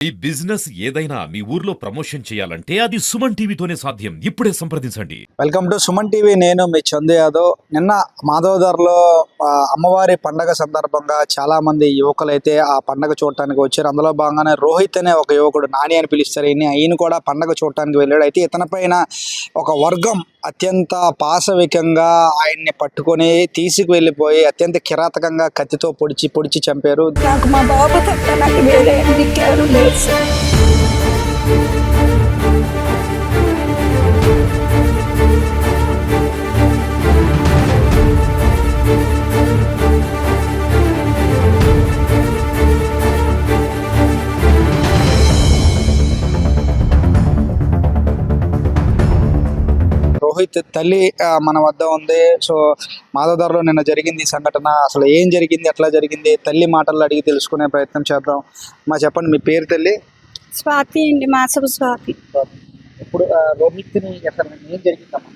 ఈ బిజినెస్ ఏదైనా మీ ఊర్లో ప్రమోషన్ చేయాలంటే అది సుమన్ టీవీతోనే సాధ్యం. ఇప్పుడే సంప్రదించండి. Welcome to Suman TV. నేను మీ చందు యాదవ్. నిన్న మాధవదార్లో ఆ, అమ్మవారి పండగ సందర్భంగా చాలా మంది యువకులు అయితే ఆ పండగ చూడటానికి వచ్చారు. అందులో భాగంగానే రోహిత్ అనే ఒక యువకుడు నాని అని పిలుస్తారు. ఈయన ఈయన కూడా పండగ చూడటానికి వెళ్ళాడు. అయితే ఇతని పైన ఒక వర్గం అత్యంత పాశవికంగా ఆయన్ని పట్టుకొని తీసుకు వెళ్ళిపోయి అత్యంత కిరాతకంగా కత్తితో పొడిచి పొడిచి చంపారు. నాకు మా బాబు తప్ప నాకు వేరే దిక్కెవరు రోహిత్ తల్లి మన వద్ద ఉంది. సో మాధవదార్లో నిన్న జరిగింది ఈ సంఘటన. అసలు ఏం జరిగింది? ఎట్లా జరిగింది? తల్లి మాటల్లో అడిగి తెలుసుకునే ప్రయత్నం చేద్దాం. మా చెప్పండి మీ పేరు తల్లి? స్వాతి అండి మాసపు స్వాతి. ఇప్పుడు రోహిత్ని అసలు ఏం జరిగిందమ్మా?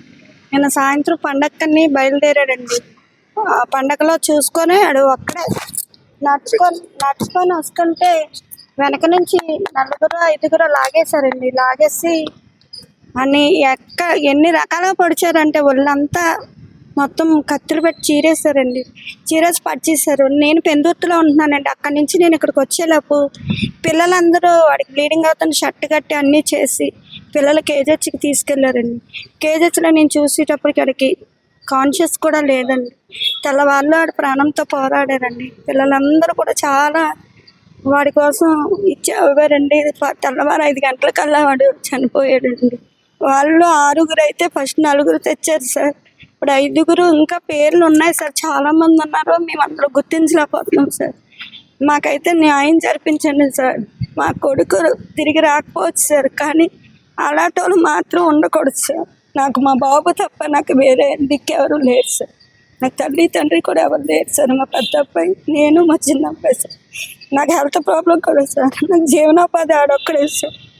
నిన్న సాయంత్రం పండక్కని బయలుదేరాడండి. ఆ పండగలో చూసుకొని ఆడు అక్కడే నడుచుకొని నడుచుకొని వస్తుంటే వెనక నుంచి నలుగురు ఐదుగురు లాగేశారండి. లాగేసి అని ఎక్క ఎన్ని రకాలుగా పొడిచారంటే ఒళ్ళంతా మొత్తం కత్తులు పెట్టి చీరేశారండి. చీరేసి పడిచేశారు నేను పెందుర్తిలో ఉంటున్నానండి. అక్కడి నుంచి నేను ఇక్కడికి వచ్చేలోపు పిల్లలందరూ వాడికి బ్లీడింగ్ అవుతున్న షర్ట్ కట్టి అన్నీ చేసి పిల్లలు కేజెచ్కి తీసుకెళ్ళారండి. కేజెచ్లో నేను చూసేటప్పటికి వాడికి కాన్షియస్ కూడా లేదండి. తెల్లవాళ్ళు వాడు ప్రాణంతో పోరాడారండి. పిల్లలందరూ కూడా చాలా వాడి కోసం ఇచ్చేవారండి. తెల్లవారు ఐదు గంటల కల్లా వాడు చనిపోయాడండి. వాళ్ళు ఆరుగురు అయితే ఫస్ట్ నలుగురు తెచ్చారు సార్. ఇప్పుడు ఐదుగురు ఇంకా పేర్లు ఉన్నాయి సార్. చాలా మంది ఉన్నారు. మేము అందరూ గుర్తించలేకపోతున్నాం సార్. మాకైతే న్యాయం జరిపించండి సార్. మా కొడుకు తిరిగి రాకపోవచ్చు సార్. కానీ అలాంటి వాళ్ళు మాత్రం ఉండకూడదు సార్. నాకు మా బాబు తప్ప నాకు వేరే దిక్కెవరు లేరు సార్. నాకు తల్లి తండ్రి కూడా ఎవరు లేరు సార్. మా పెద్ద అబ్బాయి నేను మా చిన్న అబ్బాయి సార్. నాకు హెల్త్ ప్రాబ్లం కూడా సార్. నాకు జీవనోపాధి ఆడొక్కడే సార్.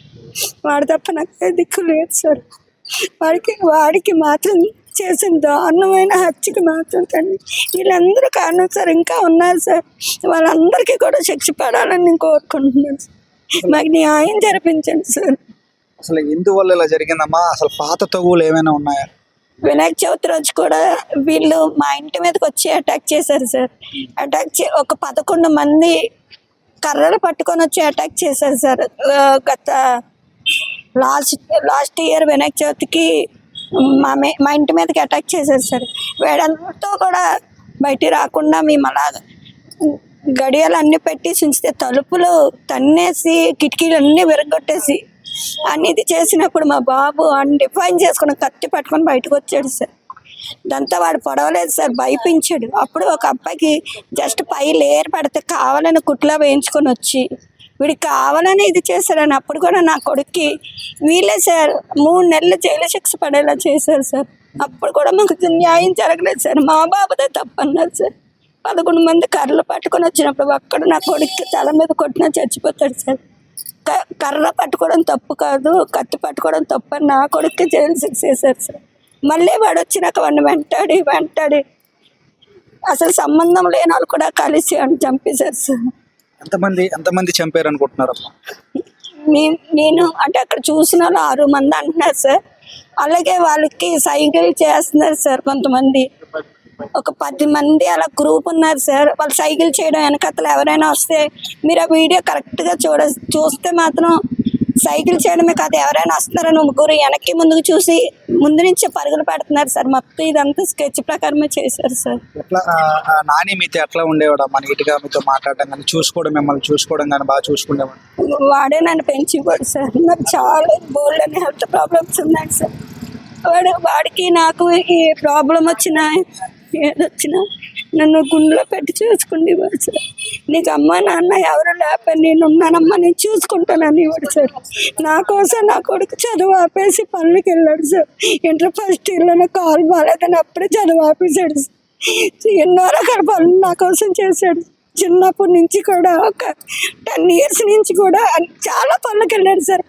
వాడి తప్ప నాకు దిక్కు లేదు సార్. వాడికి వాడికి మాత్రం చేసిన దారుణమైన హత్యకి మాత్రం తండ్రి వీళ్ళందరూ కారణం సార్ ఇంకా ఉన్నారు సార్. వాళ్ళందరికీ కూడా శిక్ష పడాలని నేను కోరుకుంటున్నాను సార్. మాకు న్యాయం జరిపించండి సార్. అసలు ఎందువల్ల ఇలా జరిగిందమ్మా? అసలు పాత తగువులు ఏమైనా ఉన్నాయా? వినాయక చవితి రోజు కూడా వీళ్ళు మా ఇంటి మీదకి వచ్చి అటాక్ చేశారు సార్. అటాక్ చే ఒక పదకొండు మంది కర్రలు పట్టుకొని వచ్చి అటాక్ చేశారు సార్. గత లాస్ట్ లాస్ట్ ఇయర్ వినాయక చవితికి మా మే మా ఇంటి మీదకి అటాక్ చేశారు సార్. వేడంతో కూడా బయటికి రాకుండా మేము అలా గడియాలు అన్నీ పెట్టి ఉంచితే తలుపులు తన్నేసి కిటికీలు అన్నీ విరగొట్టేసి అనేది చేసినప్పుడు మా బాబు అని డిఫైన్ చేసుకుని కత్తి పట్టుకొని బయటకు వచ్చాడు సార్. దాంతో వాడు పొడవలేదు సార్ భయపించాడు. అప్పుడు ఒక అబ్బాయికి జస్ట్ పై లేయర్ పడితే కావాలని కుట్లో వేయించుకొని వచ్చి వీడికి కావాలని ఇది చేశారని అప్పుడు కూడా నా కొడుక్కి వీళ్ళే సార్ మూడు నెలలు జైలు శిక్ష పడేలా చేశారు సార్. అప్పుడు కూడా మాకు న్యాయం జరగలేదు సార్. మా బాబుదే తప్పన్నారు సార్. పదకొండు మంది కర్రలు పట్టుకొని వచ్చినప్పుడు ఒక్కడు నా కొడుక్కి తల మీద కొట్టినా చచ్చిపోతాడు సార్. క- కర్ర పట్టుకోవడం తప్పు కాదు కత్తి పట్టుకోవడం తప్పు అని నా కొడుక్కి జైలు శిక్ష చేశారు సార్. మళ్ళీ వాడు వచ్చినాక వాడిని వెంటాడి వెంటాడి అసలు సంబంధం లేని వాళ్ళు కూడా కలిసి అని చంపేశారు సార్. ఎంతమంది ఎంతమంది చంపారు అనుకుంటున్నారమ్మా నేను అంటే అక్కడ చూసిన వాళ్ళు ఆరు మంది అంటున్నారు సార్. అలాగే వాళ్ళకి సైకిల్ చేస్తున్నారు సార్ కొంతమంది. ఒక పది మంది అలా గ్రూప్ ఉన్నారు సార్. వాళ్ళు సైకిల్ చేయడం వెనకతలు ఎవరైనా వస్తే మీరు ఆ వీడియో కరెక్ట్గా చూడ చూస్తే మాత్రం సైకిల్ చేయడమే కాదు ఎవరైనా వస్తున్నారని ముగ్గురు వెనక్కి ముందుకు చూసి ముందు నుంచే పరుగులు పెడుతున్నారు సార్. మొత్తం ఇదంతా స్కెచ్ ప్రకారమే చేశారు సార్. ఎట్లా నాని మీతో ఎట్లా ఉండేవాడమ్మా నీట్గా మీతో మాట్లాడడం కానీ చూసుకోవడం మిమ్మల్ని చూసుకోవడం కానీ బాగా చూసుకునేవాడు వాడే నన్ను పెంచిపోడు సార్. నాకు చాలా బోల్డ్ అని హెల్త్ ప్రాబ్లమ్స్ ఉన్నాయి సార్. వాడు వాడికి నాకు ఏ ప్రాబ్లం వచ్చినా ఏదొచ్చినా నన్ను గుండెలో పెట్టి చూసుకునేవాడు సార్. నీకు అమ్మ నాన్న ఎవరు లేకపోతే నేనున్నానమ్మా నేను చూసుకుంటానని ఇవ్వడు సార్. నా కోసం నా కొడుకు చదువు ఆపేసి పనులకి వెళ్ళాడు సార్. ఇంటర్ ఫస్ట్ ఇయర్లోనే కాల్ బాగాలేదని అప్పుడే చదువు ఆపేశాడు సార్. ఎన్నో రకాల పనులు నా కోసం చేశాడు. చిన్నప్పటి నుంచి కూడా ఒక టెన్ ఇయర్స్ నుంచి కూడా చాలా పనులకు వెళ్ళాడు సార్.